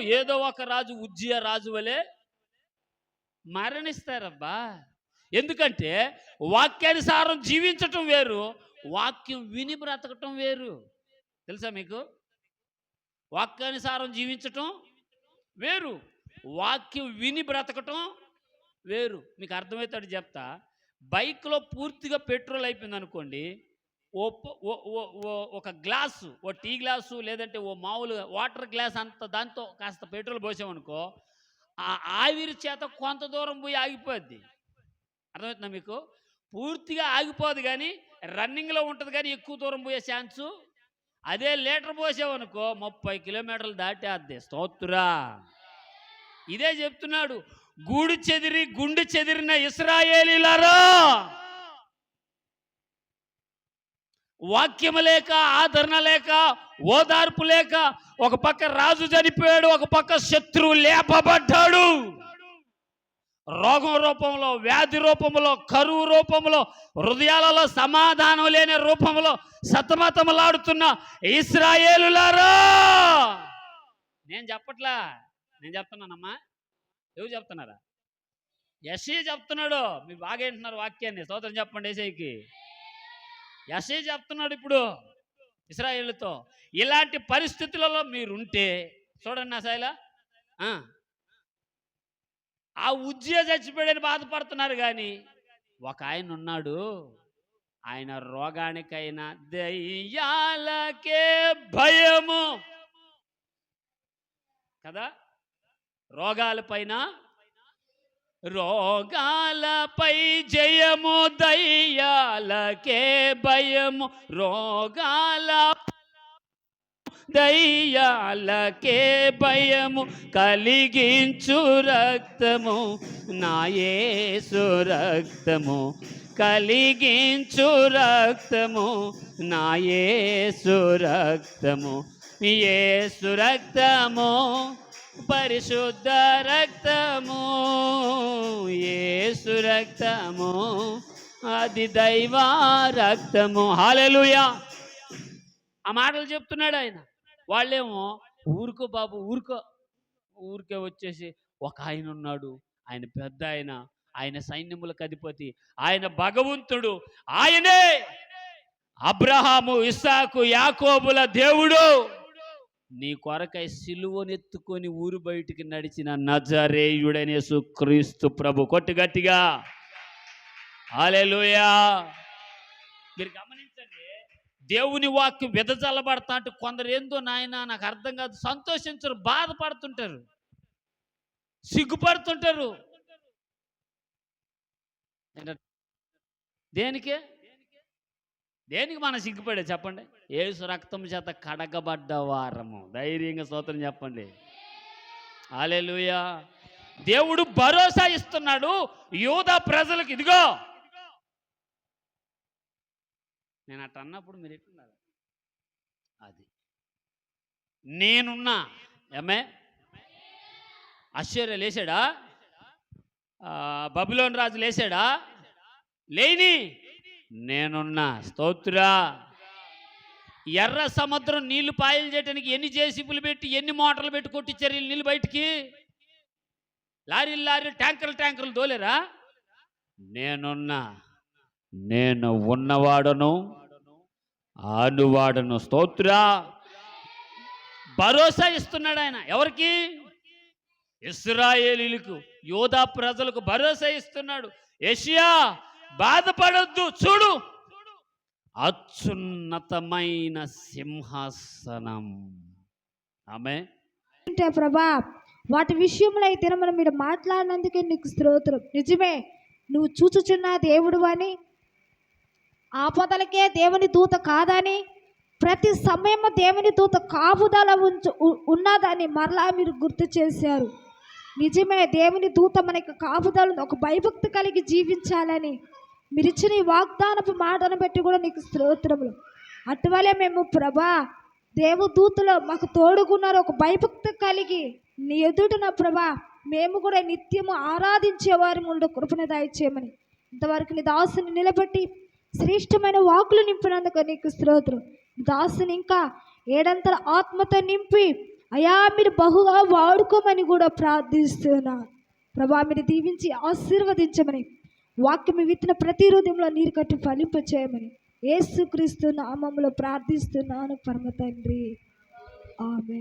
ఏదో ఒక రాజు ఉజ్జయ రాజు వలె మరణిస్తారబ్బా. ఎందుకంటే వాక్యానుసారం జీవించటం వేరు వాక్యం విని బ్రతకటం వేరు. తెలుసా మీకు? వాక్యానుసారం జీవించటం వేరు వాక్యం విని బ్రతకటం వేరు. మీకు అర్థమవుతాడు చెప్తా. బైక్లో పూర్తిగా పెట్రోల్ అయిపోయింది అనుకోండి ఓ ఒక గ్లాసు ఓ టీ గ్లాసు లేదంటే ఓ మామూలు వాటర్ గ్లాస్ అంత దాంతో కాస్త పెట్రోల్ పోసామనుకో ఆ ఆవిరి చేత కొంత దూరం పోయి ఆగిపోద్ది. అర్థమవుతుందా మీకు? పూర్తిగా ఆగిపోదు కానీ రన్నింగ్లో ఉంటుంది కానీ ఎక్కువ దూరం పోయే ఛాన్సు. అదే లీటర్ పోసామనుకో ముప్పై కిలోమీటర్లు దాటేద్ది. స్తోత్రురా ఇదే చెప్తున్నాడు. గూడు చెదిరి గుండు చెదిరిన ఇస్రాయేలీలారా! వాక్యము లేక ఆదరణ లేక ఓదార్పు లేక ఒక పక్క రాజు చనిపోయాడు ఒక పక్క శత్రువు లేపబడ్డాడు. రోగం రూపంలో వ్యాధి రూపంలో కరువు రూపంలో హృదయాలలో సమాధానం లేని రూపంలో సతమతములాడుతున్న ఇస్రాయేలులారా! నేను చెప్పట్లా? నేను చెప్తున్నానమ్మా. ఎవరు చెప్తున్నారా? యశీ చెప్తున్నాడు. మీరు బాగా వింటున్నారు వాక్యాన్ని. సోదరం చెప్పండి ఏసైకి యశీ చెప్తున్నాడు ఇప్పుడు ఇస్రాయేళ్ళతో ఇలాంటి పరిస్థితులలో మీరుంటే చూడండి నా శైల ఆ. ఆ ఉజ్జయ చచ్చిపోయాడని బాధపడుతున్నారు కానీ ఒక ఆయన ఉన్నాడు. ఆయన రోగానికైనా దయ్యాలకే భయము. కదా? రోగాలపైన రోగాలపై జయము దయ్యాలకే భయము. రోగాల దయ్యాలకే భయము. కలిగించు రక్తము నాయేసు రక్తము కలిగించు రక్తము నాయేసు రక్తము ఏసు రక్తము పరిశుద్ధ రక్తము. ఏసు రక్తము అది దైవ రక్తము. హాలెలుయా ఆ మాటలు చెప్తున్నాడు ఆయన. వాళ్ళేమో ఊరుకో బాబు ఊరుకో. ఊరికే వచ్చేసి ఒక ఆయన ఉన్నాడు. ఆయన పెద్ద ఆయన. ఆయన సైన్యములకు అధిపతి. ఆయన భగవంతుడు. ఆయనే అబ్రహాము ఇస్సాకు యాకోబుల దేవుడు. నీ కొరకై సిలువనెత్తుకొని ఊరు బయటికి నడిచిన నజరేయుడనే క్రీస్తు ప్రభు. కొట్టుగట్టిగా గట్టిగా. మీరు గమనించండి దేవుని వాక్యం విదజల్లబడతా అంటే కొందరు ఏందో నాయన నాకు అర్థం కాదు సంతోషించరు బాధపడుతుంటారు సిగ్గుపడుతుంటారు. దేనికే? దేనికి మనం సిగ్గుపడే చెప్పండి? ఏసు రక్తం చేత కడగబడ్డ వారము. ధైర్యంగా స్తోత్రం చెప్పండి. అలెలుయా దేవుడు భరోసా ఇస్తున్నాడు యూద ప్రజలకు. ఇదిగో. నేను అట్ట అన్నప్పుడు మీరు ఎట్టున్నారు అది. నేనున్నా. ఏమే? అశ్వర్య లేచాడా? బబులోని బబులోన్ రాజు లేచాడా? లేని. నేనున్నా స్తోత్రా. ఎర్ర సముద్రం నీళ్ళు పాయలు చేయడానికి ఎన్ని జేసీబులు పెట్టి ఎన్ని మోటార్లు పెట్టి కొట్టించారు వీళ్ళు నీళ్ళు బయటికి? లారీలు లారీలు ట్యాంకర్లు ట్యాంకర్లు దోలేరా నేనున్నా నేను ఉన్నవాడను ఆనువాడను స్తోత్రా. భరోసా ఇస్తున్నాడు ఆయన. ఎవరికి? ఇస్రాయేలీలకు యోధా ప్రజలకు భరోసా ఇస్తున్నాడు. ఏషియా బాధపడద్దు చూడు. అత్యున్నతమైన సింహాసనం. ఆమె? అంటే ప్రభా వాటి విషయంలో అయితే మనం మీరు మాట్లాడినందుకే నీకు స్తోత్రం. నిజమే నువ్వు చూచుచున్న దేవుడు అని ఆపదలకే దేవుని దూత కాదని ప్రతి సమయము దేవుని దూత కాపుదల ఉంచు ఉన్నదని మరలా మీరు గుర్తు చేశారు. నిజమే దేవుని దూత మనకి కాపుదల ఒక భయభక్తి కలిగి జీవించాలని మీరు ఇచ్చిన ఈ వాగ్దానపు మాటను బట్టి కూడా నీకు స్తోత్రములు. అటువలే మేము ప్రభా దేవదూతలో మాకు తోడుకున్నారు ఒక భయభక్తి కలిగి నీ ఎదుటిన ప్రభా మేము కూడా నిత్యము ఆరాధించేవారి ముందు కృపణ దాయిచేయమని. ఇంతవరకు నీ దాసుని నిలబెట్టి శ్రేష్టమైన వాకులు నింపినందుకు నీకు స్తోత్రం. దాసుని ఇంకా ఏడంతల ఆత్మతో నింపి అయా మీరు బహుగా వాడుకోమని కూడా ప్రార్థిస్తున్నా. ప్రభా మీరు దీవించి ఆశీర్వదించమని వాక్యం విత్తిన ప్రతి హృదయంలో నీరు కట్టి ఫలింపచేయమని ఏసుక్రీస్తు నామంలో ప్రార్థిస్తున్నాను పరమ తండ్రి. ఆమె